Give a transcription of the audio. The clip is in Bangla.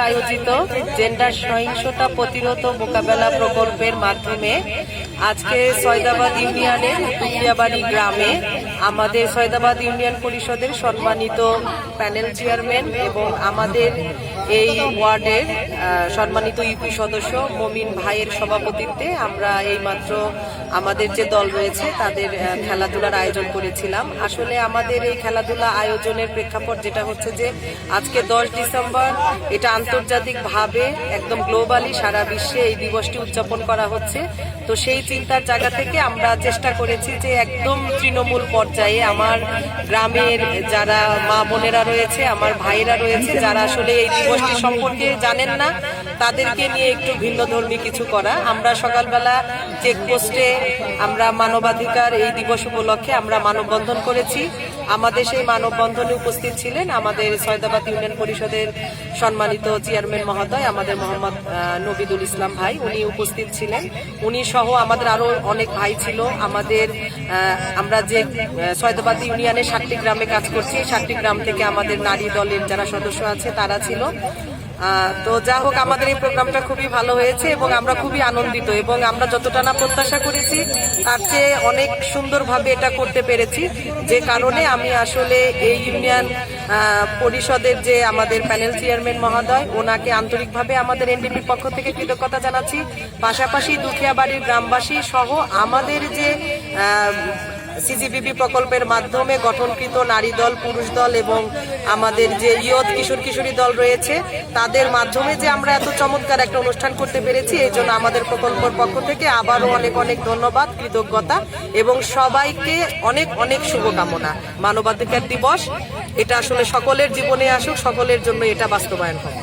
আয়োজিত জেন্ডার সহিংসতা প্রতিরোধ মোকাবেলা প্রকল্পের মাধ্যমে আজকে সয়দাবাদ ইউনিয়নের টুকিয়াবাড়ি গ্রামে আমাদের সয়দাবাদ ইউনিয়ন পরিষদের সম্মানিত প্যানেল চেয়ারম্যান এবং আমাদের এই ওয়ার্ডের সম্মানিত ইউপি সদস্য, মমিন ভাইয়ের সভাপতিত্বে আমরা এইমাত্র আমাদের যে দল রয়েছে, তাদের খেলাধুলার আয়োজন করেছিলাম। আসলে আমাদের এই খেলাধুলা আয়োজনের প্রেক্ষাপট যেটা হচ্ছে যে, আজকে দশ ডিসেম্বর, এটা আন্তর্জাতিকভাবে একদম গ্লোবালি সারা বিশ্বে এই দিবসটি উদযাপন করা হচ্ছে। তো সেই চিন্তার জায়গা থেকে আমরা চেষ্টা করেছি যে একদম তৃণমূল পর্যায়ে আমার গ্রামের যারা মা বোনেরা রয়েছে, আমার ভাইয়েরা রয়েছে, যারা আসলে এই দিবসটি সম্পর্কে জানেন না তাদেরকে নিয়ে একটু ভিন্ন ধর্মী কিছু করা। আমরা সকালবেলা চেকপোস্টে আমরা মানবাধিকার এই দিবস উপলক্ষে আমরা মানববন্ধন করেছি। আমাদের সেই মানববন্ধনে উপস্থিত ছিলেন আমাদের সয়দাবাদ ইউনিয়ন পরিষদের সম্মানিত চেয়ারম্যান মহোদয় আমাদের মোহাম্মদ নবিদুল ইসলাম ভাই উনি উপস্থিত ছিলেন। উনি সহ আমাদের আরও অনেক ভাই ছিল। আমাদের আমরা যে আহ, সয়দাবাদ ইউনিয়নের ষাটটি গ্রামে কাজ করছি ষাটটি গ্রাম থেকে আমাদের নারী দলের যারা সদস্য আছে তারা ছিল। তো যা হোক, আমাদের এই প্রোগ্রামটা খুবই ভালো হয়েছে এবং আমরা খুবই আনন্দিত এবং আমরা যতটা না প্রত্যাশা করেছি, তার চেয়ে অনেক সুন্দরভাবে এটা করতে পেরেছি। যে কারণে আমি আসলে এই ইউনিয়ন পরিষদের যে আমাদের প্যানেল চেয়ারম্যান মহোদয়, ওনাকে আন্তরিকভাবে আমাদের এনডিপির পক্ষ থেকে কৃতজ্ঞতা জানাচ্ছি। পাশাপাশি দুখিয়াবাড়ির গ্রামবাসী সহ আমাদের যে সিজিবিবি প্রকল্পের মাধ্যমে গঠনকৃত নারী দল, পুরুষ দল এবং আমাদের যে ইয়ত কিশোর কিশোরী দল রয়েছে, তাদের মাধ্যমে যে আমরা এত চমৎকার একটা অনুষ্ঠান করতে পেরেছি, এই জন্য আমাদের প্রকল্পের পক্ষ থেকে আবারও অনেক অনেক ধন্যবাদ, কৃতজ্ঞতা এবং সবাইকে অনেক অনেক শুভকামনা। মানবাধিকার দিবস, এটা আসলে সকলের জীবনে আসুক, সকলের জন্য এটা বাস্তবায়ন হোক।